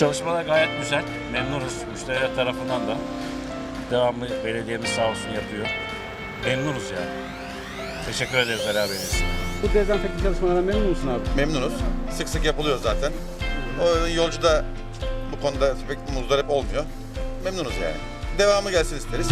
Çalışmalar gayet güzel. Memnunuz müşteriler tarafından da. Devamlı belediyemiz sağ olsun yapıyor. Memnunuz yani. Teşekkür ederiz Ali abiniz. Bu dezenfekte çalışmalarından memnun musun abi? Memnunuz. Sık sık yapılıyor zaten. O yolcu da bu konuda pek muzdarip olmuyor. Memnunuz yani. Devamı gelsin isteriz.